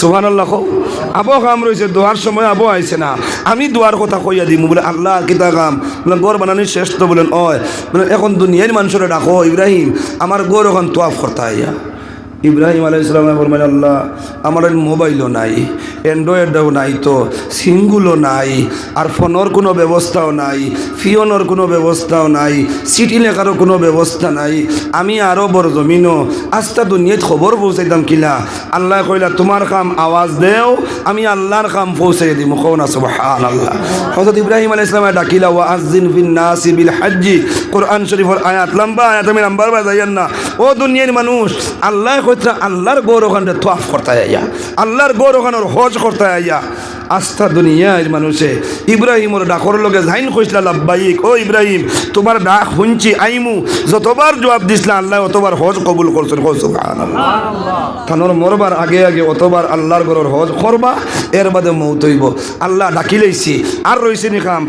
সুহান আল্লাহ আবো কাম রয়েছে, দোয়ার সময় আবো আইছে না। আমি দোয়ার কথা কইয়া দিমু, বলে আল্লাহ, কিতা কাম? গোর বানানি শ্রেষ্ঠ বলেন অয়। বলে, এখন দুনিয়ার মানুষরা ডাকো, ইব্রাহিম, আমার গড় এখন তোয়াফ করতে আইয়া। ইব্রাহিম আলাই ইসলাম বলবেন আল্লাহ, আমার মোবাইলও নাই, অ্যান্ড্রয়েডও নাই তো, সিমগুলো নাই, আর ফোনের কোনো ব্যবস্থাও নাই, ফিওনোর কোনো ব্যবস্থাও নাই, চিঠি লেখারও কোনো ব্যবস্থা নাই, আমি আরও বড় জমিনও, আস্তা দুনিয়াত খবর পৌঁছাইতাম কিলা? আল্লাহ কইলা, তোমার কাম আওয়াজ দেও, আমি আল্লাহর কাম পৌঁছাই দিম কৌন সুবহান আল্লাহ হজরত ইব্রাহিম আলাই ইসলামে ডাকিলা, ওয়া আজদিন ফিন নাসি বিল হাজ্জি। কোরআন শরীফের আয়াত, লম্বা আয়াত, আমি নাম্বার বাজাইয়ান না। ও দুনিয়ার মানুষ, আল্লাহ কইতা আল্লাহর গৌর ওখানে তোয়াফ করতে আইয়া আল্লাহর গৌর ওখানে হজ করতে আইয়া আস্থা দুনিয়ার মানুষে। ইব্রাহিমর ডাকর লগে জাইন কইসলা লাব্বাইক ও ইব্রাহিম তোমার ডাক শুনছি আইমু যতবার জবাব দিসলা আল্লাহ অতবার হজ কবুল করছেন। হজ থানোর মরবার আগে আগে অতবার আল্লাহর ঘরের হজ করবা এর বাদে মৌত হইব। আল্লাহ ডাকি লইছি আর রইছে নি কাম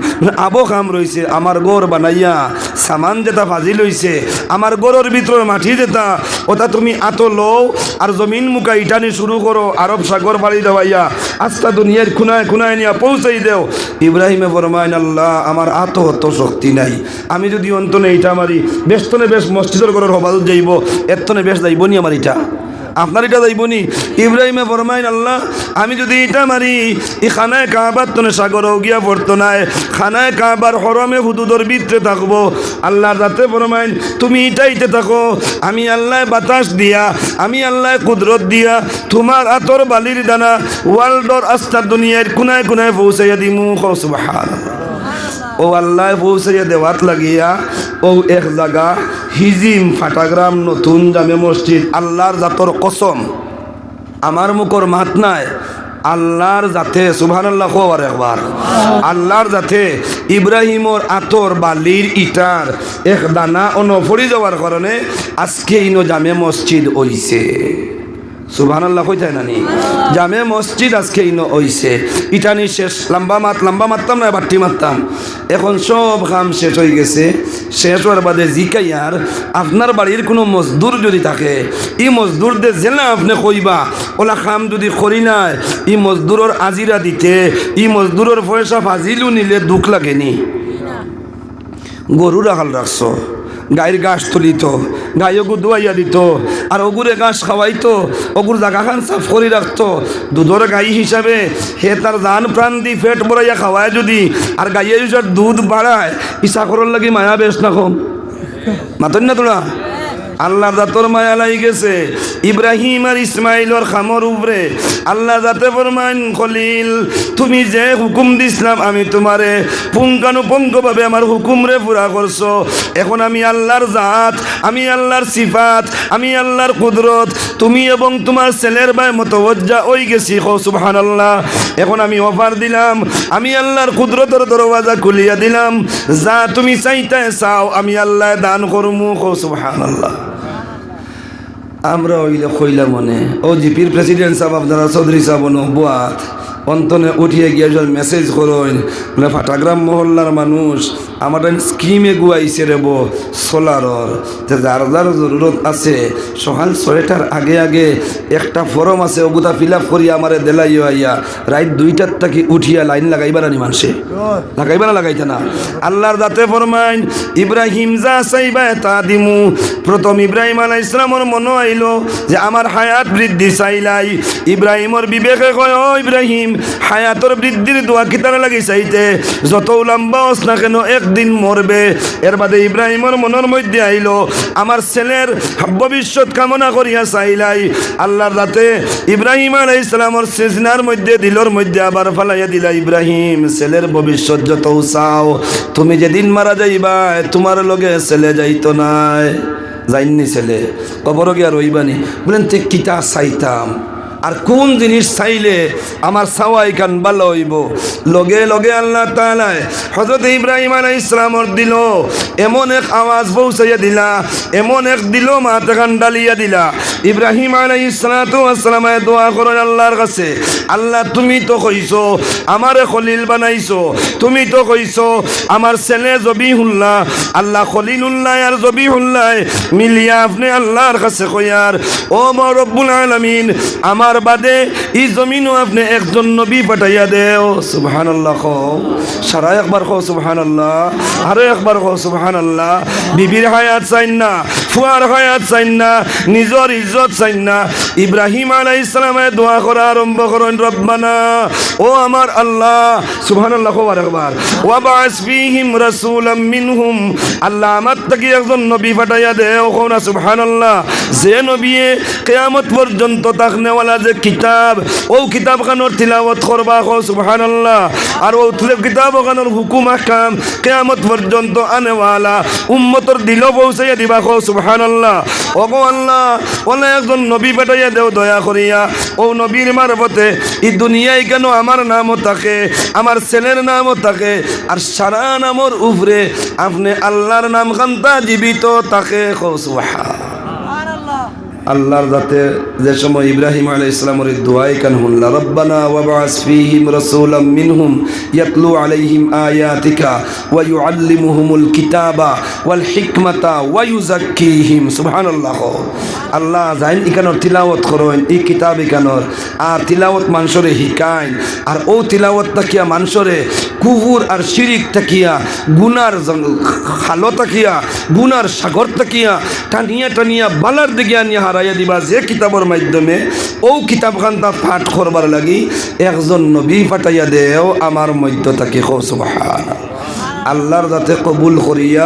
আবো কাম রইছে আমার গোর বানাইয়া সামান যেটা ভাজি লইছে আমার গোরের ভিতর মাটি যেটা ওটা তুমি আতো লও আর জমিন মুখা ইটানি শুরু করো আরব সাগর বাড়ি দেওয়াইয়া আস্তা দুনিয়ার খুনায় খুনায় নিয়ে পৌঁছাই দেও। ইব্রাহিমে ফরমাইন, আল্লাহ, আমার আত অত শক্তি নাই। আমি যদি অন্তনে এটা মারি বেস্তনে বেশ মসজিদের ঘরের হবাদত যাইব এতনে বেশ যাইব নি আমার ইটা আপনার এটা যাইব নি ইব্রাহিমে ফরমাইন, আল্লাহ, আমি যদি এটা মারি, ই খানায় কাবার তনে সাগরও গিয়া পড়তো নাই খানায় কাবার হরমে হুদুদর ভিতরে থাকব। আল্লাহ যাতে ফরমাইন, তুমি ইটাইতে থাকো। আমি আল্লাহ বাতাস দিয়া, আমি আল্লাহ কুদরত দিয়া, তোমার আতর বালির দানা ওয়ার্ল্ডর আস্তার দুনিয়ার কোনায় কোনায় পৌঁছাইয়া দিমু। সুবহান ও আল্লাহ পৌঁছাইয়া দেওয়াত লাগিয়া, ও এক জায়গা হিজিম ফাটাগ্রাম নতুন জামে মসজিদ, আল্লাহর জাতর কসম। আমার মুখর মাত নাই আল্লাহর জাতে সুবহান আল্লাহ আর একবার আল্লাহর জাতে ইব্রাহিমর আতর বালির ইটার এক দানা অনফরি যাওয়ার কারণে আজকে ইনো জামে মসজিদ হইছে নানি? জামে ইটানি শেষ, লম্বা মাত, লম্বা বাট্টি এখন কাম শেষ গেছে। শেষ বাদে জিকাইয়ার, আপনার বাড়ির কোনো মজদুর যদি থাকে, ই মজদুরদের জেলা আপনি কইবা। ওলা কাম যদি করি নাই, ই মজদুরের আজিরা দিতে, ই মজদুরের পয়সা ফাজিলু নিলে দুঃখ লাগেনি। গরু রাখাল রাখছো। গায়ের গাছ তুলিত, গায়ে ওগু দুয়াইয়া দিত, আর ওগুরে গাছ খাওয়াইতো ওগুর জাগা খান সাফ করে রাখতো। দুধর গাই হিসাবে হে তার দান প্রাণ দি পেট বড়াইয়া খাওয়ায় যদি, আর গাইয়ে যদি দুধ বাড়ায় ইসা করার লাগে মায়া বেশ না কম। মাতন না তোরা? আল্লাহ জাতর মায়া লাই গেছে, ইব্রাহিম আর ইসমাইলর খামর উপরে আল্লাহ জাতে ফরমান খলিল, তুমি যে হুকুম দিছিলাম, আমি তোমারে পুঙ্খানুপুঙ্খভাবে আমার হুকুমরে পুরা করছ। এখন আমি আল্লাহর জাত, আমি আল্লাহর সিফাত, আমি আল্লাহর কুদরত, তুমি এবং তোমার ছেলের ভাই মতবজ্জা ওই গেছি সুবহান আল্লাহ এখন আমি অফার দিলাম, আমি আল্লাহর কুদরতের দরওয়াজা খুলিয়া দিলাম, যা তুমি চাইতে চাও, আমি আল্লাহ দান করমু সুবহান আল্লাহ আমরা ওইলে কইলা মনে। ও জিপির প্রেসিডেন্ট সাহেব, আপনারা চৌধুরী সাহেব নবাত অন্তনে উঠিয়ে গিয়ে মেসেজ করেন মানে ফাটাগ্রাম মহল্লার মানুষ আমার স্কিমে গুয়াইছে রে বো, সোলারর। যার যার জরুরত আছে সকাল ছয়টার আগে আগে একটা ফরম আছে ওগুতা ফিল আপ করি আমারে দেলাইও আইয়া। রাত দুইটার থাকি উঠিয়া লাইন লাগাইবার আনি মানুষে লাগাইবা না লাগাইতে না। আল্লাহর দাতে ফরমাইন, ইব্রাহিম যা চাইবা তা দিমু। প্রথম ইব্রাহিম আলাই ইসলামর মনে আইল যে আমার হায়াত বৃদ্ধি চাইলাই। ইব্রাহিমর বিবেকে কয়, ও ইব্রাহিম, হায়াতর বৃদ্ধির দোয়া কিতার লাগি চাইতে? যত লম্বা হস না কেন একদিন মরবে। এর বাদে ইব্রাহিমর মনের মধ্যে আইল, আমার ছেলের ভবিষ্যৎ কামনা করিয়া চাইলাই। আল্লাহর দাতে ইব্রাহিম আলাই ইসলামর সেজনার মধ্যে, দিলর মধ্যে আবার ফালাইয়া দিলা, ইব্রাহিম, ছেলের ভবিষ্যৎ যত চাও, তুমি যেদিন মারা যাইবা, তোমার লগে ছেলে যাইতো নাই। যাইনি ছেলে, কবর গিয়া রইবানি। বলেন, তে কিতা চাইতাম? আর কোন জিনিস চাইলে আমার সাওয়াই কান ভালো হইব? লগে লগে আল্লাহ তালায় হজরত ইব্রাহিম আলাই ইসলামর দিল, এমন এক আওয়াজ পৌঁছাইয়া দিলা, এমন এক দিল মাথা কান ডালিয়া দিলা। ইব্রাহিম আলাই ইসলামে দোয়া করেন আল্লাহর কাছে, আল্লাহ, তুমি তো কইছো, আমারে খলিল বানাইছো, তুমি তো কইছো, আমার ছেলে জবিহুল্লাহ, আল্লাহ খলিল খলিলুল্লাহ আর জবিহুল্লাহ মিলিয়া আপনি আল্লাহর কাছে কইয়ার ও মর রব্বুল আলামিন, আমার বাদে ই জমিনও আপনি একজন নবী পাঠাইয়া দেও। সুবহানাল্লাহ কও। সারা একবার কো সুবহানাল্লাহ। আরও একবার কো সুবহানাল্লাহ। বিবির হায়াত চাইন না, ফুয়ার হায়াত চাইন না, নিজর ইজ্জত চাইন না। ইব্রাহিম আলাইহিস সালামে দোয়া করা আরম্ভ করেন, রব্বানা, ও আমার আল্লাহ আল্লাহ একজন নবী যে নবিয়ে কেয়ামত পর্যন্ত তাকনেওয়ালা যে ও ও খানোর হুকুম কেয়ামত উম্মতর দিল পৌঁছাইয়া দিবা কো সুবহানাল্লাহ। ও গো আল্লাহ একজন নবী পাঠাইয়া দেও দয়া করিয়া। ও নবীর মারফতে এই দুনিয়ায় কেন আমার নামও থাকে, আমার ছেলের নামও থাকে, আর সারা নামর উপরে আপনি আল্লাহর নাম কান্তা জীবিত তাকে কো সুবহান। আল্লাহর যাতে যে সময় ইব্রাহিম আলাইহিস ইসলামের দোয়াই কান রব্বানা ওয়াবাস ফীহিম রাসূলাম মিনহুম ইয়াতলু আলাইহিম আয়াতিকা ওয়া ইউআল্লিমুহুমুল কিতাবা ওয়াল হিকমাতা ওয়া ইউযাক্কিহিম। সুবহানাল্লাহ। আল্লাহ জাইন ইকানোর তিলাওয়াত করেন এই কিতাব ইকানোর আর তিলাওয়াত মানুষরে হিকাইন, আর ও তিলাওয়াত তাকিয়া মানুষরে কুহুর আর শিরিক তাকিয়া, গুনার খালো তাকিয়া, গুনার সাগর তাকিয়া, টানিয়া টানিয়া বালার দিকে আনিয়া হারাইয়া দিবা যে কিতাবর মাধ্যমে ও কিতাবখান তা পাঠ করবার লাগি একজন নবী পাঠাইয়া দেও আমার মধ্য তাকে কো সুবহান আল্লাহর যাতে কবুল করিয়া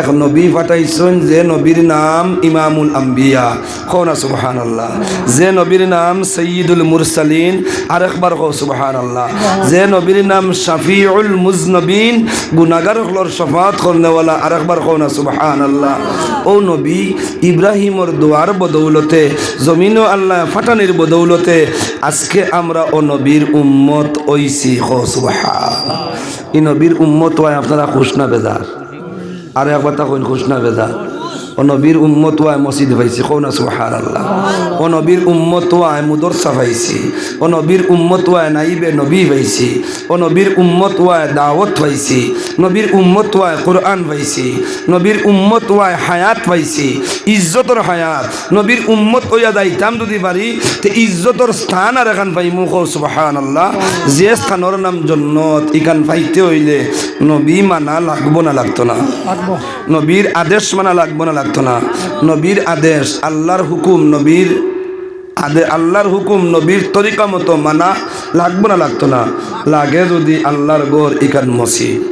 এক নবী পাঠাইছেন যে নবীর নাম ইমামুল আম্বিয়া। কনা সুবহান আল্লাহ যে নবীর নাম সৈয়দুল মুরসালিন আর একবার কো সুবহান আল্লাহ যে নবীর নাম শাফিউল মুজনবিন গুনাগার হলর শফাত করনেওয়ালা আর একবার কনা সুবহান আল্লাহ ও নবী, ইব্রাহিমর দোয়ার বদৌলতে, জমিনও আল্লাহ ফাটানির বদৌলতে, আজকে আমরা ও নবীর উম্মত ওইসি কো সুবহান। ই নবীর উম্মত হয় আপনারা খুশ না বেজার। আর একবার তখন কইন খুশ ও নবীর উম্মত ওয়ায় মসজিদ পাইছি কৌ না সুহার আল্লাহ ও নবীর উম্মত ওয়ায় মুদরসা পাইছি ও নবীর উম্মত ওয়ায় নাইবে নবী পাইছি ও নবীর উম্মত ওয়ায় দাওয়াত পাইছি নবীর উম্মত ওয়ায় কোরআন পাইছি নবীর উম্মত ওয়ায় হায়াত পাইছি ইজ্জতর হায়াত। নবীর উম্মত ওয়া যাইতাম যদি পারি তে ইজ্জতর স্থান আর এখান পাই মুখ সুবাহান আল্লাহ যে স্থানের নাম জন্নত ইখান পাইতে হইলে নবী মানা লাগবো না লাগতো না। নবীর আদেশ মানা লাগবো না লাগতো না। নবীর আদেশ, আল্লাহর হুকুম, নবীর আদে, আল্লাহর হুকুম, নবীর তরিকা মতো মানা লাগবো না, লাগতো না। লাগে যদি আল্লাহর গোর ইকান মসজিদ।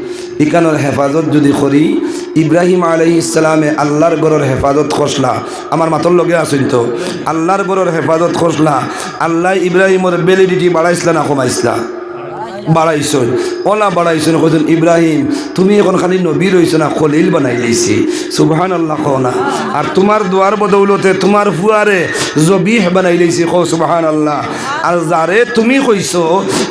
ইকানোর হেফাজত যদি করি, ইব্রাহিম আলাই ইসলামে আল্লাহর গড়ের হেফাজত খসলা। আমার মাতর লগে আসুন তো? আল্লাহর গড়ের হেফাজত খসলা। আল্লাহ ইব্রাহিমর বেলিডিটি বাড়াইছিলা না কমাইছিলা বাড়াইছন। ওলা বাড়াইছন কজন ইব্রাহিম তুমি এখন খালি নবী রইছো না খলিল বানাই লাইছি সুবহান আল্লাহ কও না। আর তোমার দুয়ার বদৌলতে তোমার ফুয়ারে জবিহ বানাই লাইছি কও সুবহান আল্লাহ আর যারে তুমি কইছো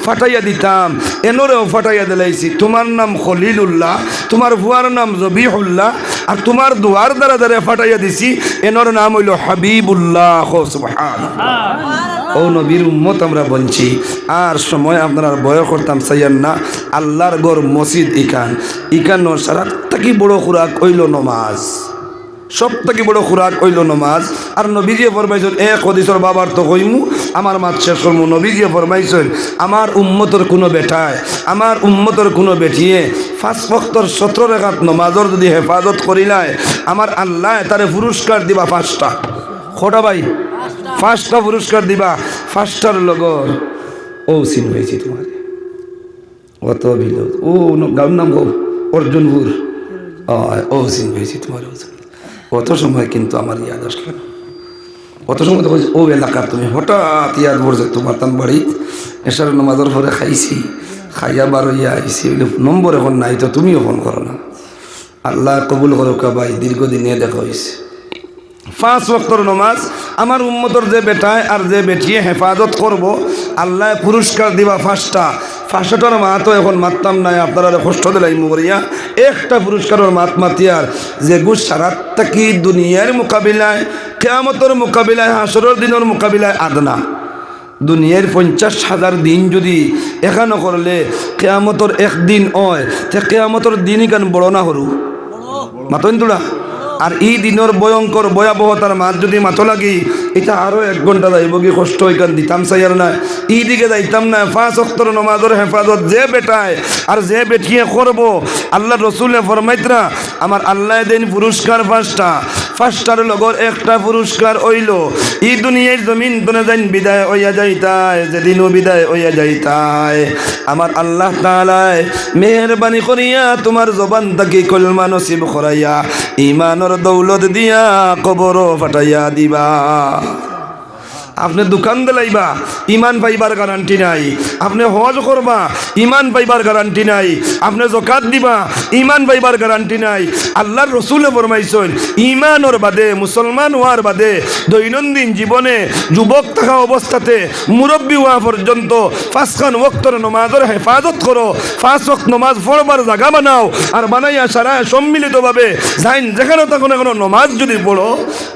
ফাটাইয়া দিতাম এনরেও ফাটাইয়া দিলাইছি। তোমার নাম খলিলুল্লাহ তোমার ফুয়ার নাম জবিহুল্লাহ আর তোমার দুয়ার দ্বারা দ্বারা ফাটাইয়া দিছি এনর নাম হইল হাবিবুল্লাহ কও সুবহান ও নবীর উম্মত আমরা বলছি, আর সময় আপনার বয় করতাম চাইয়ান না। আল্লাহর গড় মসজিদ ইকান ইকান সারা থাকি বড় খুরাক হইল নমাজ। সব থেকে বড় খুরাক হইল নমাজ। আর নবীজিয়ে ফরমাইছেন এক হদিসর বাবার তো কইমু আমার মাত শেষ করমু। নবীজিয়ে ফরমাইছেন, আমার উম্মতর কোনো বেটায়, আমার উম্মতর কোনো বেটিয়ে ফাঁস ফক্তর সতেরো রেখাত নমাজর যদি হেফাজত করিলায়, আমার আল্লাহ তারে পুরস্কার দিবা পাঁচটা। খোটা ভাই ফার্স্টটা পুরস্কার দিবা ফার্স্টার লগর ও, সিন হয়েছি তোমার। অত বিল ও গাউর নাম গো, অর্জুনপুর। ও, সিন হয়েছি তোমার অত সময় কিন্তু আমার ইয়াদ আসলো অত সময় তো ও এলাকার তুমি হঠাৎ ইয়াদ পড়ছে তোমার তান বাড়ি। এসার নমাজের পরে খাইছি, খাইয়া বারো ইয়া বলে, নম্বর এখন নাই, তো তুমিও ফোন করো না। আল্লাহ কবুল করো কা ভাই দীর্ঘদিনে দেখা হয়েছে পাঁচ ওয়াক্তর নমাজ আমার উম্মতর যে বেটায় আর যে বেটিয়ে হেফাজত করব, আল্লাহ পুরস্কার দিবা ফাঁসটা। ফাঁসটার মাহাতো এখন মারতাম নাই, আপনারা কষ্ট দিলাই মুগরিয়া একটা পুরস্কারের মাত মাতিয়ার, যে গুস সারাত কি দুনিয়ার মোকাবিলায়, কেয়ামতর মোকাবিলায়, হাসরের দিনের মোকাবিলায় আদনা। দুনিয়ার পঞ্চাশ হাজার দিন যদি এখানো করলে, কেয়ামতর একদিন হয় তে কেয়ামতর দিনই কেন বড় না হরু? মাতন তোরা? আর এই দিনের ভয়ঙ্কর ভয়াবহতার মাছ যদি মাথো লাগি, এটা আরও এক ঘণ্টা যাইব কি কষ্ট ওইখান দিতাম চাই আর না। এই দিকে যাইতাম না ফাঁস অক্তর নমাজের হেফাজত যে বেটায় আর যে বেটিয়ে করব, আল্লাহ রসুলে ফরমাইতরা, আমার আল্লাহ দিন পুরস্কার পাঁচটা। পাঁচটার লগর একটা পুরস্কার হইল। ই দুনিয়ার জমিন বনে যাইন বিদায় হইয়া যাইতায়, যেদিনও বিদায় হইয়া যাইতায়। আমার আল্লাহ তালায় মেহরবানি করিয়া তোমার জবান তাকে কলমা নসিব করাইয়া ইমানর দৌলত দিয়া কবর ফাটাইয়া দিবা। আপনি দোকান দিলাইবা, ইমান পাইবার গ্যারান্টি নাই। আপনি হজ করবা, ইমান পাইবার গ্যারান্টি নাই। আপনি জকাত দিবা, ইমান পাইবার গ্যারান্টি নাই। আল্লাহর রসুলে ফরমাইছেন, ইমানর বাদে, মুসলমান হওয়ার বাদে, দৈনন্দিন জীবনে যুবক থাকা অবস্থাতে মুরব্বী হওয়া পর্যন্ত পাঁচখান ওক্তর নমাজের হেফাজত করো, পাঁচ ওক্ত নমাজ পড়বার জায়গা বানাও, আর বানাইয়া সারা সম্মিলিতভাবে যাইন। যেখানে তখন এখনও নমাজ যদি পড়ো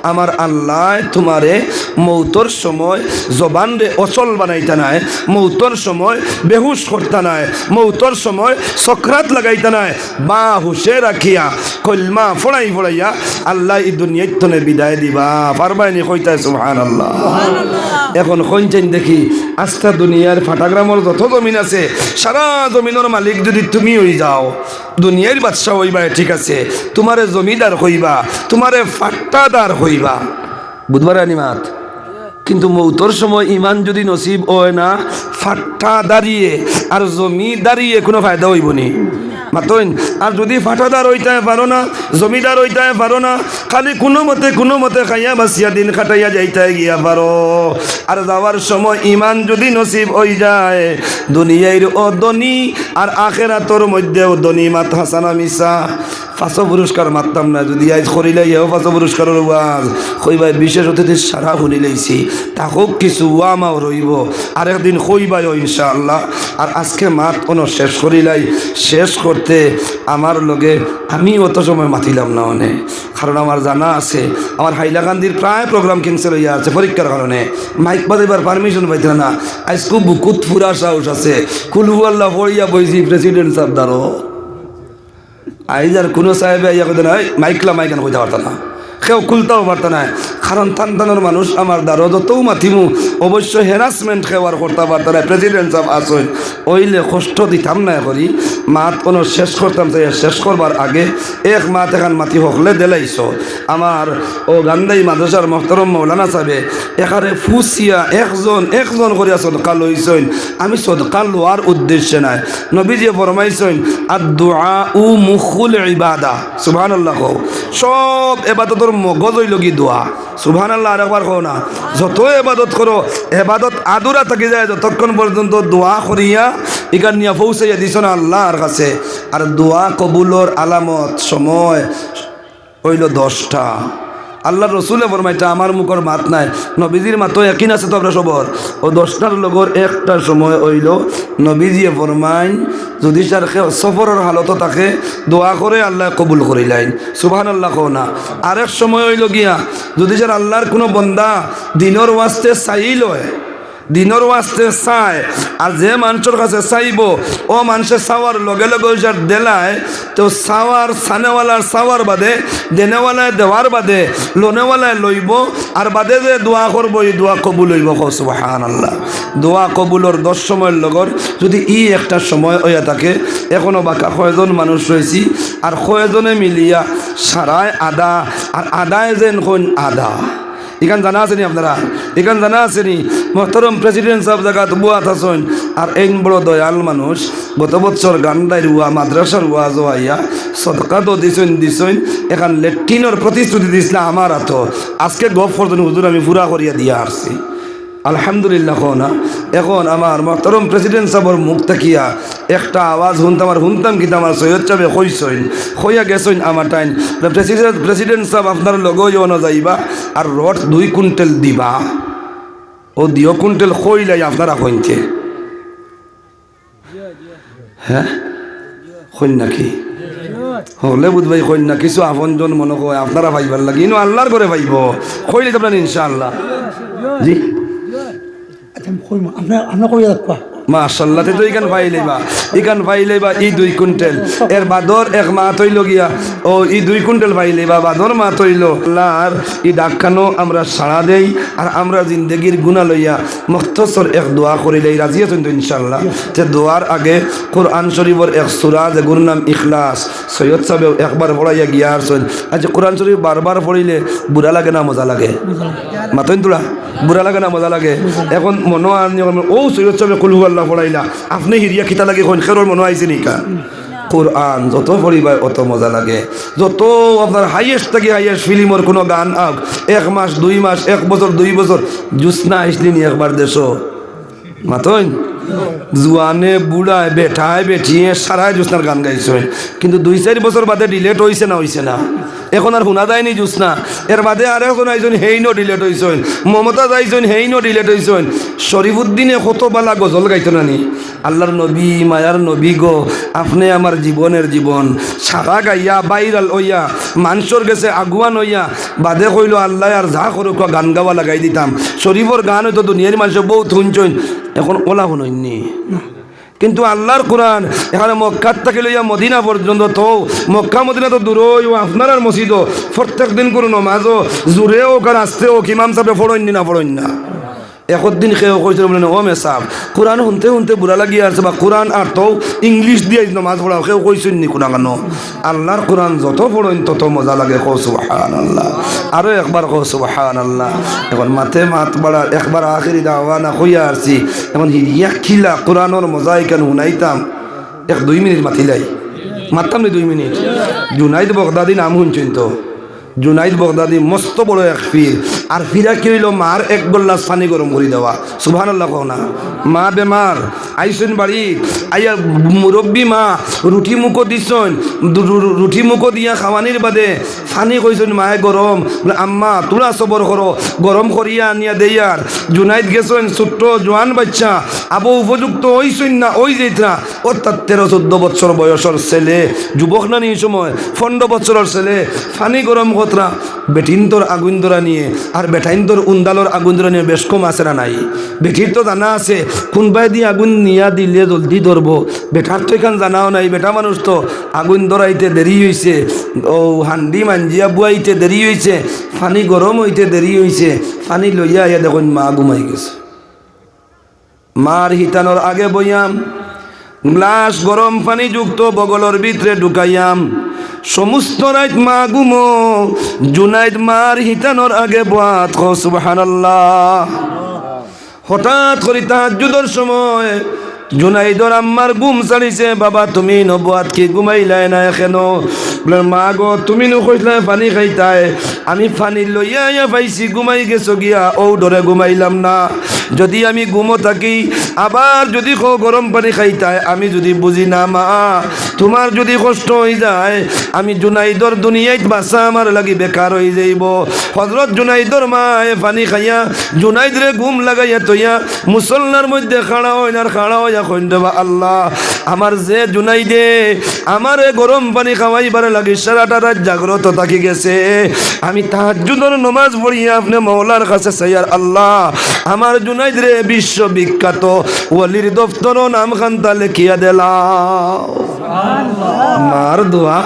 আমার আল্লাহ তোমারে মৌতর সময় জবান রে অচল বানাইতা নাই মৌতর সময় বেহুশ করতা নাই মৌতর সময় সক্রাত লাগাইতা নাই বা হুশে রাখিয়া কলমা ফড়াই ফড়াইয়া আল্লাহ এই দুনিয়ার তনে বিদায় দিবা। পারবাইনি কইতায় সুবহান আল্লাহ এখন কইছেন দেখি আস্থা দুনিয়ার ফাটাগ্রামর যত জমিন আছে সারা জমিনের মালিক যদি তুমি হই যাও দুনিয়ার বাদশাহ হইবা ঠিক আছে। তোমারে জমিদার হইবা, তোমারে ফাট্টাদার হইবা। বুধবার আনিমাত কিন্তু মৌতর সময় ইমান যদি নসিব হয় না ফাট্টা দাঁড়িয়ে আর জমি দাঁড়িয়ে কোনো ফায়দা হইব নি। মাতইন আর যদি ফাটাদার হইতে পারো না, জমিদার হইতে পারো না, খালি কোনো মতে কোনো মতে খাইয়া বাসিয়া দিন খাটাইয়া যাইতে গিয়া পারো। আর যাওয়ার সময় ইমান যদি নসিব হই যায় দুনিয়ার ও দনি আর আখেরাতর মধ্যেও দনি মাত হাসানা মিসা পাঁচশো পুরস্কার মারতাম না। যদি আজ করিলে ইয়েও পাঁচশো পুরস্কারের ওয়াজ। কইবাই বিশেষ অতিথি সারা শুনি লাইছি। তাকক কিছু ওয়ামাও রইব। আরেকদিন কইবাই ইনশাআল্লাহ। আর আজকে মাত কোনো শেষ করিলাই শেষ করতে আমার লগে আমি অত সময় মাতিলাম না অনে। কারণ আমার জানা আছে, আমার হাইলাকান্দির প্রায় প্রোগ্রাম ক্যান্সেল হইয়া আছে পরীক্ষার কারণে। মাইক বাজাইবার পারমিশন পাইতে না। আজ খুব বুকুত ফুরা সাহস আছে। কুলহু আল্লাহ পড়িয়া বইছি প্রেসিডেন্ট সাহেব আইজার কোনো সাহেবে আইয়া কইতে না মাইকলা মাইকান কইতে পারত না। কেউ খুলতেও পারত না। কারণ থানথানোর মানুষ আমার দ্বারা যতও মাথিমু, অবশ্য হেরাসমেন্ট খেওয়ার করতে পারত না প্রেসিডেন্ট সাহেব আসইন ওইলে কষ্ট দিতাম না করি। মাত কোনো শেষ করতাম তাই শেষ করবার আগে এক মাত এখান মাতি হকলে দেলাইছ। আমার ও গান্দাই মাদ্রাসার মহতরম মৌলানা সাহেবে এখানে ফুসিয়া একজন একজন করিয়া সদকা লইছইন আমি সদকা লোয়ার উদ্দেশ্যে নাই। নবীজি ফরমাইছইন আর দোয়া উ মুখুল ইবাদা। সুবহান আল্লাহ সব এবাদতর মগজ কি দোয়া। সুবহান আল্লাহ আর একবার কও না। যত এবাদত করো, এবাদত আদুরা থাকি যায়, যতক্ষণ পর্যন্ত দোয়া করিয়া ইকান নিয়া পৌঁছাইয়া দিছ না আল্লাহর কাছে। আর দোয়া কবুলর আলামত সময় হইল দশটা। আল্লাহ রসুলে ফরমাইটা আমার মুখর মাত নাই। নবীজির মাতো একই আছে তো আমরা সবর। ও দশটার লগর একটা সময় হইল, নবীজিয়ে ফরমাইন, যদি সার সফরের হালত থাকে, দোয়া করে আল্লাহ কবুল করিলাইন সুবহান আল্লাহ কো না। আরেক সময় হইল গিয়া, যদি সার আল্লাহর কোনো বন্দা দিনর ওয়াস্তে চাইল হয় দিনের ওয়াস্তে চায় আর যে মানুষের কাছে চাইব ও মানুষের চাওয়ার লগে লগে যার দেলায়, তো চাওয়ার সানেওয়ালার চাওয়ার বাদে দেনেওয়ালায় দেওয়ার বাদে লোনেওয়ালায় লইব আর বাদে যে দোয়া করব এই দোয়া কবুল হইব সুবাহান আল্লাহ দোয়া কবুলর দশ সময়ের লগর যদি ই একটা সময় হইয়া থাকে, এখনও বাকা কয়জন মানুষ রয়েছি আর কয়জনে মিলিয়া সারায় আদা আর আদায় যেন কোন আদা। এখান জানা আসেনি আপনারা? এখান জানা আসেনি মহতরম প্রেসিডেন্ট সব জায়গা বুয়া থাসন আর এই বড় দয়াল মানুষ, গত বছর গান্ডাই রুয়া মাদ্রাসার রুয়া জোয়াইয়া সদকা তো দিছেন দিছেন এখান লেট্রিনের প্রতিশ্রুতি দিস না আমার হাত আজকে গপ করতেন হুজুর আমি পুরা করিয়া দিয়া আসছি। আলহামদুলিল্লাহ না। এখন আমার মহতরম প্রেসিডেন্ট সাহর মুখ তাকিয়া একটা আওয়াজ শুনতাম আর শুনতাম কিন্তু আমার সৈয়দ সাহেবে কইসইন কইয়া গেছইন আমার টাইম প্রেসিডেন্ট প্রেসিডেন্ট সাহেব আপনার লগও যাইবা আর রড দুই কুইন্টাল দিবা। ও দিও কুইন্টাল কইলাই আপনারা কইনতে হ্যাঁ? কইন নাকি? হলে বুধবাই কইন না, কিছু আপনজন মনে কয়, আপনারা ভাইবার লাগে, ইনো আল্লাহর করে ভাইব। কইলে আপনার ইনশাআল্লাহ। জি? আচ্ছা কইম আপনার আপনার কই রাখবা মাশাল্লাহ, তো ইখান পাই লইবা ইখান পাই লইবা ই দুই কুইন্টাল। এর বাদর এক মা তৈল গিয়া, ও ই দুই কুইন্টাল পাই লইবা বাদর মা তৈল আল্লাহর ই ডাকখানো আমরা সাড়া দেই, আর আমরা জিন্দগির গুণা লইয়া মখতসর এক দোয়া করিলেই রাজি আছেন তো ইনশাল্লাহ তে দোয়ার আগে কোরআন শরীফর এক সুরা, যে গুরুর নাম ইখলাস, সৈয়দ সাহেব একবার পড়াইয়া গিয়া আসছেন। আচ্ছা কোরআন শরীফ বারবার পড়িলে বুড়া লাগে না, মজা লাগে? মাতইন তোরা বুড়া লাগে না, মজা লাগে? এখন মনো আর ও সৈয়দ সাহেব কুলহু আল্লাহ পড়াইলা আপনি হিরিয়া খিতা লাগে কোন খেরোর মনে আইছে নিকা কোরআন যত পড়িবার অত মজা লাগে। যত আপনার হাইয়েস্ট থেকে হাইয়েস্ট ফিল্মর কোনো গান আক এক মাস, দুই মাস, এক বছর, দুই বছর জুসনা আসলিনি একবার দেশো। মাতইন? জুয়ানে, বুড়ায়, বেঠায়, বেঠিয়ে সারায় জুসনার গান গাইছেন কিন্তু দুই চারি বছর বাদে ডিলেট হয়েছে না হয়েছে না। এখন আর শোনা যায়নি জুসনা এর বাদে আর এখন আইছেন হেইনো ডিলেট হয়েছেন মমতা যাইছেন হেইনো ডিলেট হয়েছেন শরীফুদ্দিনে কত বালা গজল গাইতো নানি আল্লাহর নবী, মায়ার নবী গো, আপনি আমার জীবনের জীবন সারা গাইয়া বাইরাল হইয়া মানুষের গেছে আগুয়ান হইয়া, বাদে কইল, আল্লাহ আর যা করুক গান গাওয়া লাগাই দিতাম। শরীফর গান হয়তো দুনিয়ার মানুষ বহুত শুনছেন এখন ওলা শুননি কিন্তু আল্লাহর কোরআন এখানে মক্কার থেকে লইয়া মদিনা পর্যন্ত তো, মক্কা, মদিনা তো দূরই, ও আপনার মসজিদ মসজিদও। প্রত্যেক দিন কোনো নমাজও জুড়েও কার আসতেও কিমাম সাহেব ফড়ইন না ফড়ইন না। একদিন সেও কৈছিল বলে ও মেসাব কোরআন শুনতে শুনতে বুড়া লাগি আছে বা কোরআন আর তো ইংলিশ দিয়ে নমাজ পড়াও সেও কৈছিল নি কোনা কেন আল্লাহর কোরআন যত পড়ইন তত মজা লাগে কৌ সুবাহান আল্লাহ আরও একবার কৌ সুবাহান আল্লাহ এখন মাথে মাত বাড়ার, একবার আখিরি দাওয়ানা কইয়া আসছি, এখন হিরিয়া খিলা কোরআনের মজা এখানে শুনাইতাম এক দুই মিনিট মাতিলাই। মারতাম নি দুই মিনিট। জুনাইদ বগদাদি নাম শুনছেন তো। জুনাইদ বগদাদি মস্ত বড় এক ফির আর ফিরা কি হইল? মার এক গল্লাস পানি গরম করে দেওয়া। সুভান আল্লাহ না। মা বেমার, আইসেন বাড়ি, আইয়া মুরব্বী মা, রুটি মুখো দিছন রুটি মুখো দিয়া খাওয়ানির বাদে ফানি কইছেন মায়ে গরম বলে, আম্মা তোরা সবর করো গরম করিয়া আনিয়া দেয়ার জুনাইদ গেছেন ছোট্ট জোয়ান বাচ্চা। আবু উপযুক্ত ওইছেন না ওই যেটা অর্থাৎ তেরো চোদ্দ বছর বয়সের ছেলে। যুবক না নিয়ে সময় পনেরো বছরের ছেলে। ফানি গরম কতরা বেটিন তোর আগুন ধরা নিয়ে আর বেটাইন তোর উন্দালর আগুন ধরা নিয়ে, বেশ কম আছে না নাই? বেটির তো জানা আছে, কোনবাই দিয়ে আগুন নিয়া দিলে জলদি ধরবো বেটার তো এখান জানাও নাই, বেটা মানুষ তো আগুন ধরাইতে দেরি হয়েছে ও হান্ডি মাঞ্জিয়া বুয়াইতে দেরি হয়েছে ফানি গরম হইতে দেরি হয়েছে ফানি লইয়া ইয়া দেখুন মা ঘুমাই গেছে। মার হিতানোর আগে বইয়াম গ্লাস গরম পানি যুক্ত বগলর ভিতরে ঢুকাইয়াম। সমস্ত রাত মা গুমো জুনাইদ মার হিতানোর আগে বাত সুবহানাল্লাহ। হঠাৎ করে তাহাজ্জুদের সময় জুনাইদর আম্মার গুম ছাড়িছে বাবা, তুমি নবাত কি ঘুমাইলাই না কেন বলে, মা গো, তুমি নকইলাই পানি খাইতাই? আমি পানি লইয়া ইয়া পাইছি, ঘুমাই গেছো গিয়া। ও ডরে ঘুমাইলাম না। যদি আমি ঘুমো থাকি, আবার যদি খো গরম পানি খাইতাই, আমি যদি বুঝি না মা তোমার যদি কষ্ট হয়ে যায়, আমি জুনাইদর দুনিয়ায় বাসা আমার লাগি বেকার হয়ে যাইব। হজরত জুনাইদর মায়ে পানি খাইয়া, জুনাইদরে ঘুম লাগাইয়া তৈয়া মুসল্লার মধ্যে খাড়া হয় আর খাড়া হইয়া কইন, দেবা আল্লাহ, আমার যে জুনাই দে আমারে গরম পানি খাওয়াইবার লাগে সারাটা রাত জাগ্রত থাকি গেছে। আমি তাহাজ্জুদর নমাজ পড়িয়া আপনি মৌলার কাছে সাইয়ার আল্লাহ, আমার জুনাইদ রে বিশ্ববিখ্যাত ওয়ালির দফতর নাম খান খান্তা লেখিয়া দিলাও। আমার দোয়া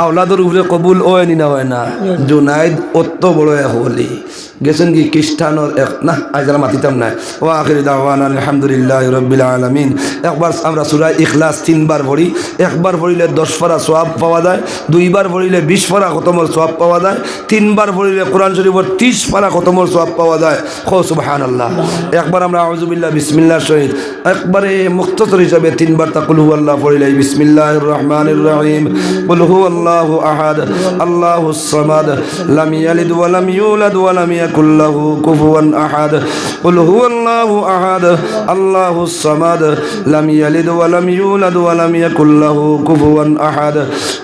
আওলাদর উপরে কবুল হয় নি না হয় না? জুনাইদ অত বড় এক হলি গেছেন কি খ্রিস্টানোর এক না, আজ মাতিতাম না ও আখির দাওয়ান আলহামদুলিল্লাহ রব্বিল আলমিন। একবার আমরা সুরাই ইখলাস তিনবার পড়ি। একবার পড়িলে দশ ফারা সোয়াব পাওয়া যায়। দুইবার পড়িলে বিশ ফারা খতমর সোয়াব পাওয়া যায়। তিনবার পড়িলে কোরআন শরীফর ত্রিশ ফারা খতমর সোয়াব পাওয়া যায়। খো সুবাহান আল্লাহ একবার আমরা আউজুবিল্লাহ বিসমিল্লাহ শহীদ। একবারে মুক্তসর হিসাবে তিনবার তাকুলহু আল্লাহ পড়িলে বিসমিল্লাহ রহমান রহিম। বলহু আল্লাহ الله أحد الله الصمد لم يلد ولم يولد ولم يكن له كفوا أحد. قل هو الله أحد الله الصمد لم يلد ولم يولد ولم يكن له كفوا أحد.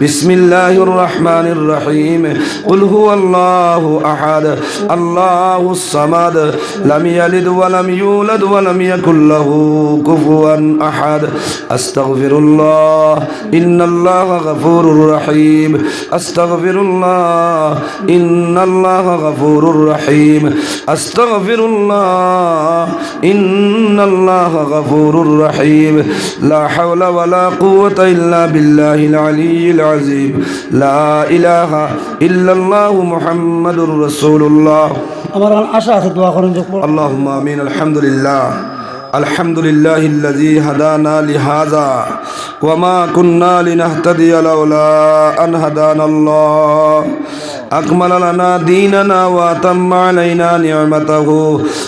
بسم الله الرحمن الرحيم. قل هو الله أحد الله الصمد لم يلد ولم يولد ولم يكن له كفوا أحد. أستغفر الله إن الله غفور رحيم. الرجيم أستغفر الله إن الله غفور رحيم أستغفر الله إن الله غفور رحيم لا حول ولا قوة إلا بالله العلي العظيم لا إله إلا الله محمد رسول الله اللهم آمين الحمد لله الحمد لله الذي هدانا لهذا وما كنا لنهتدي لولا أن هدانا الله. أكمل لنا ديننا وأتم علينا نعمته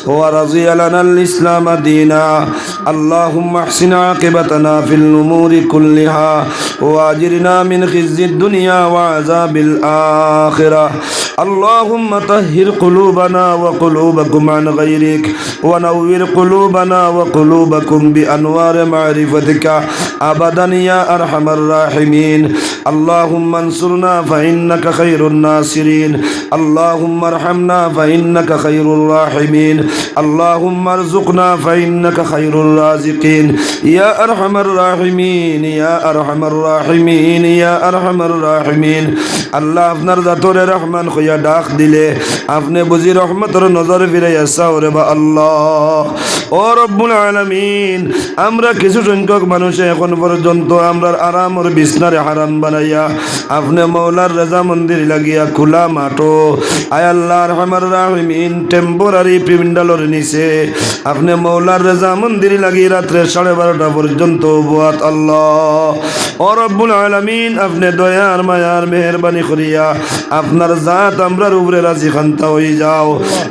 ورضي لنا الإسلام دينا اللهم احسن عاقبتنا في الأمور كلها وأجرنا من خزي الدنيا وعذاب الآخرة اللهم طهر قلوبنا وقلوبكم عن غيرك ونور قلوبنا وقلوبكم بأنوار معرفتك أبدا يا أرحم الراحمين اللهم انصرنا فإنك خير الناصرين اللهم ارحمنا فإنك خير الراحمين اللهم ارزقنا فإنك خير الرازقين يا أرحم الراحمين يا أرحم الراحمين يا أرحم الراحمين আল্লাহ আপনার জাতরে রহমান হইয়া ডাক দিলে আপনি বুঝি রহমতর নজর ফিরে আসাও রে বা আল্লাহ ও রব্বুল আলামিন আমরা কিছু সংখ্যক মানুষে এখন পর্যন্ত আমরা আরামর বিছনারে হারাম বানাইয়া আপনি মৌলার রাজা মন্দির লাগিয়া খোলা মাঠো আয় টেম্পোরারি পিন্ডালর নিচে। আপনি মৌলার রাজা মন্দির লাগিয়ে রাত্রে সাড়ে বারোটা পর্যন্ত বুয়াত আল্লাহ। ও রব্বুল আলামিন, আপনি দয়ার মায়ার মেহরবানি করিয়া আপনার জাত আমরার উপরে রাজি খান্তা হয়ে যাও।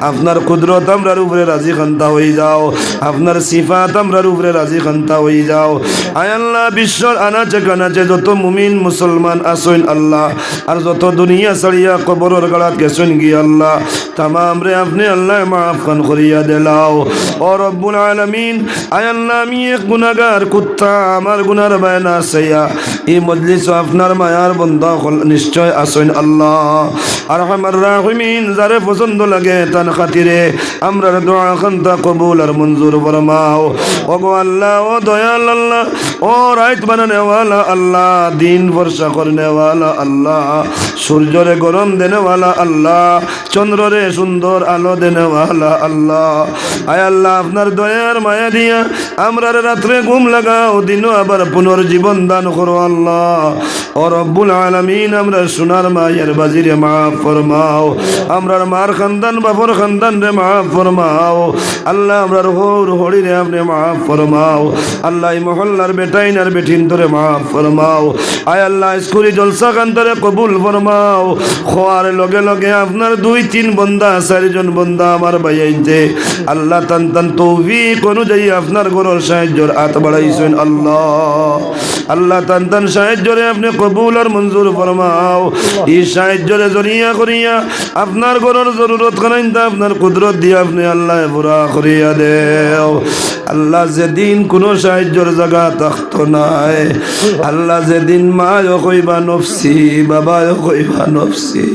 আপনার কুদরত আমরার উপরে রাজি খান্তা হয়ে যাও। আপনার সিফাত আমরার উপরে রাজি খান্তা হয়ে যাও। আয় আল্লাহ, বিশ্বর আনাচে কানাচে যত মুমিন মুসলমান আসইন আল্লাহ, আর যত দুনিয়া ছাড়িয়া কবরের গাড়াত গেছেন গিয়ে আল্লাহ। তামাম রে আপনি আল্লাহ মাফ খান করিয়া দিলাও। ও রব্বুল আলামিন, আয় আল্লাহ, আমি এক গুনাহগার কুত্তা, আমার গুনার বায়না সাইয়া এই মজলিস আপনার মায়ার বন্ধ নিশ্চয় আসইন আল্লাহ। আর আমার রাহিমিন, যারে পছন্দ লাগে তার খাতিরে আমরা দোয়া খান্তা কবুল আর মঞ্জুর ফরমাও। ও গো আল্লাহ, ও দয়াল আল্লাহ, ও রাইত বানানে ওয়ালা আল্লাহ, দিন বর্ষা করনে ওয়ালা আল্লাহ। সূর্যরে গরম দেনে ওয়ালা আল্লাহ। চন্দ্ররে সুন্দর আলো দেনে ওয়ালা আল্লাহ। আয় আল্লাহ, আপনার দয়ার মায়া দিয়া আমরা রাত্রে ঘুম লাগাও, দিনও আবার পুনর্জীবন দান করো আল্লাহ। ও আলামিন, আমরা সোনার মায়ের বাজিরে মাফ ফরমাও। আমরার মার খানদান, বাপর খানদান রে মাফ ফরমাও। আল্লাহ, আমরার হোর হরি রে আপনি মাফ ফরমাও। আল্লাহ মহল্লার বেটাইনার বেঠিন ধরে মা ফরমাও। আয় আল্লাহ স্কুলি জলসা কান্তরে কবুল ফরমাও। খোয়ার লগে লগে আপনার দুই, তিন বন্দা, চারিজন বন্দা আমার বাইয়াইতে আল্লাহ তান তান তৌফিক অনুযায়ী আপনার গরর সাহায্যর হাত বাড়াইছেন আল্লাহ। আল্লাহ তান তান সাহায্যরে আপনি কবুল আর মঞ্জুর ফরমাও। এই সাহায্যরে জরিয়া করিয়া আপনার গরর জরুরত করেন তা আপনার কুদরত দিয়ে আপনি আল্লাহ পুরা করিয়া দেও। আল্লাহ যেদিন কোনো সাহায্যর জায়গা থাকত নাই। আল্লাহ যেদিন মায়ও কইবা নফসি বাবাও কইবা নফসি।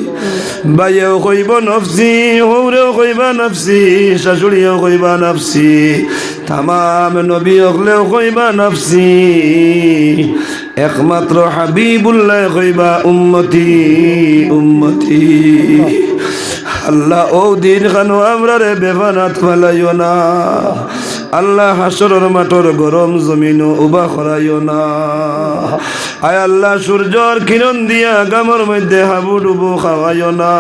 বাইয়েও কইব নফসি হৌরেও কইবা নফসি শাশুড়িও কইবা নফসি তামাম নবী হকলেও কইবা নফসি একমাত্র হাবিবুল্লাহ কইবা উম্মতি উম্মতি আল্লাহ ও দিন খানো আমরা রে বেফানাত ফেলাইও না আল্লাহ হাসরের মাঠর গরম জমিন উবা করাইও না আয় আল্লাহ সূর্যর কিরণ দিয়া গামর মধ্যে হাবু ডুবু খাওয়াইও না।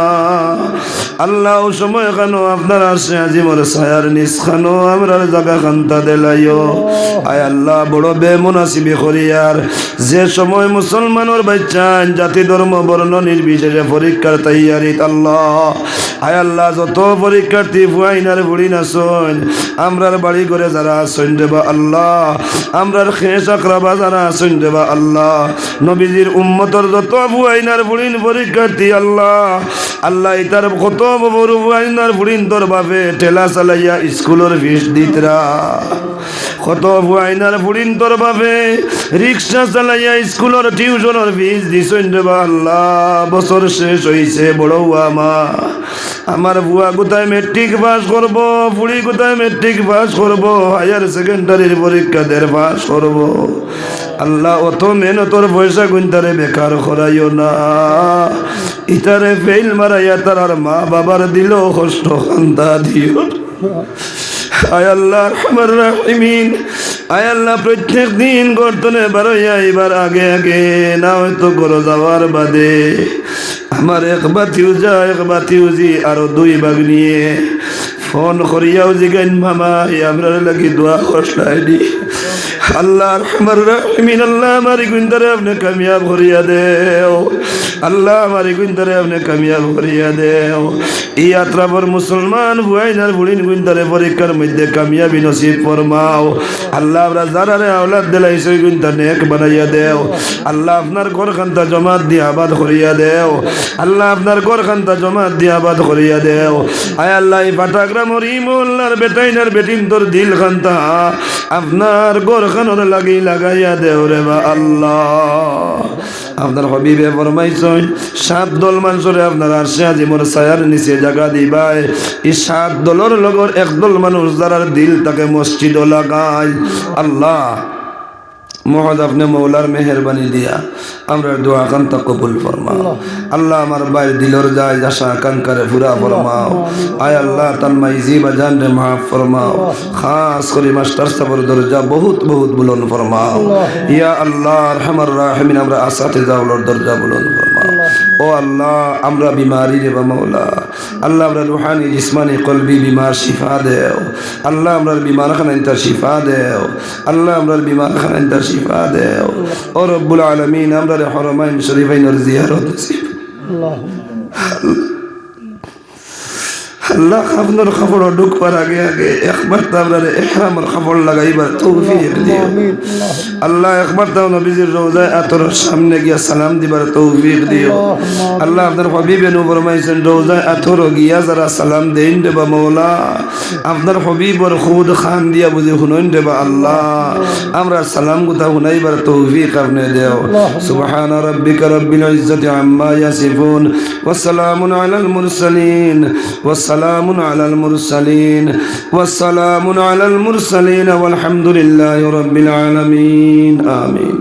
আল্লাহ, ও সময় খানো আপনার আসে? আজি মোর ছায়ার নিজ খানো আমরার জাগা খান্তা দেলাইও। আয় আল্লাহ, বড় বে বেমনাসিবি করিয়ার। যে সময় মুসলমানের বাচ্চান জাতি ধর্ম বর্ণ নির্বিশেষে পরীক্ষার তৈয়ারিত আল্লাহ। আয় আল্লাহ, যত পরীক্ষার্থী ফুয়াইনার বুড়ি নাচন আমরার বাড়ি করে যারা আসন দেবা আল্লাহ। আমরার খেস আকরাবা যারা আসন দেবা আল্লাহ। নবীজির উম্মতর যত আবু আইনার ফুড়িন পরীক্ষার্থী, আল্লাহ আল্লাহ ইতার কত বড় আইনার ফুড়িন তোর বাপে, ঠেলা চালাইয়া স্কুলের ফিস দিতরা। কত আইনার ফুড়িন তোর বাপে, রিক্সা চালাইয়া স্কুলের টিউশনের ফিস দিছইন আল্লাহ, বছর শেষ হইছে, বড় মা। আমার বুয়া কোথায় মেট্রিক পাস করব? বুড়ি কোথায় মেট্রিক পাস করব? হায়ার সেকেন্ডারির পরীক্ষা দের পাস করব। আল্লাহ অত মেহনতর পয়সা গুনতারে বেকার করাইও না। ইতারে ফেল মারাইয়া তার আর মা বাবার দিল কষ্ট খান্তা দিও আয় আল্লাহ রহমান রাহিমিন। আয় আল্লাহ, প্রত্যেক দিন গর্তনে বারোইয়া এবার আগে আগে, না হয়তো করো যাওয়ার বাদে। আমার এক থিউজা যা এক বাতিও জি আরও দুই বাঘ নিয়ে ফোন করিয়াও জিগাইন মামা, এই আমরা লাগি দোয়া কষ্টাই দি। আল্লাহ আমার রাহিমিন আল্লাহ আমার গুন্দারে আপনি কামিয়াব করিয়া দেও। আল্লাহ আমারি গুন্দরে আপনি কামিয়াব করিয়া দেও। এই যাত্রা পর মুসলমান বুয়াইনার বুড়িন গুন্দরে পরীক্ষার মধ্যে কামিয়াবি নসিব ফরমাও। আল্লাহ আমরা যারা রে আওলাদ দিলাই সেই গুন্দা নেক বানাইয়া দেও। আল্লাহ আপনার ঘর খান্তা জমাত দিয়ে আবাদ করিয়া দেও। আল্লাহ আপনার ঘর খান্তা জমাত দিয়ে আবাদ করিয়া দেও। আয় আল্লাহ, এই পাটাগ্রামর ই মোল্লার বেটাইনার বেটিন তোর দিল খান্তা আপনার ঘর খানোর লাগি লাগাইয়া দেও রে বা আল্লাহ। আপনার হবিবে ফরমাইছেন, সাত দল মানুষরে আপনার আরশে আজি মোর ছায়ার নিচে জায়গা দিবাই এই সাত দলের লগর এক দল মানুষ যারার দিল তাকে মসজিদ লাগায়। আল্লাহ মহদ আপনি মৌলার মেহরবানি দিয়া আমরা দোয়া কান্তা কবুল ফরমাও। আল্লাহ। আমার বাইর দিলর যায় আশা কাঙ্কারে ফুরা ফরমাও। আয় আল্লাহ তান্মাই জিবা জান রে মাফ ফরমাও। খাস করে মাস্টার সাবর দরজা বহুত বহুত বুলন ফরমাও। ইয়া আল্লাহ রহমার রাহমিন আমরা আসাতে যাওয়ার দরজা বুলন ও আল্লাহ, আমরা বিমারি রে বা মৌলা আল্লাহ, আমরা রুহানি জিসমানি কলবি বিমার শিফা দেও। আল্লাহ, আমরার বিমার খানাইনতার শিফা দেও। আল্লাহ, আমরার বিমার খানাইনতার শিফা দেও। ও রব্বুল আলমিন আমরা রে হরমাইন শরীফাইন জিয়ারত আল্লাহ আল্লাহ আপনার খবরও ঢুকবার আগে আগে একবার তো আপনার এহরামের খবর লাগাইবার তৌফিক দিও। আল্লাহ একবার তো নবীজির রোজায় আতর সামনে গিয়া সালাম দিবার তৌফিক দিও। আল্লাহ আপনার হবিবেন ফরমাইছেন রোজায় আতর গিয়া যারা সালাম দেন দেবা মৌলা আপনার হবিবর খুদ খান দিয়া বুঝি শুনেন দেবা আল্লাহ। আমরা সালাম কোথা শুনাইবার তৌফিক আপনি দেও। সুবহান রব্বিকা রব্বিল ইজ্জতি আম্মা ইয়াসিফুন ওয়া আলাল মুরসালিন ওয়া وسلام على المرسلين والسلام على المرسلين والحمد لله رب العالمين آمين.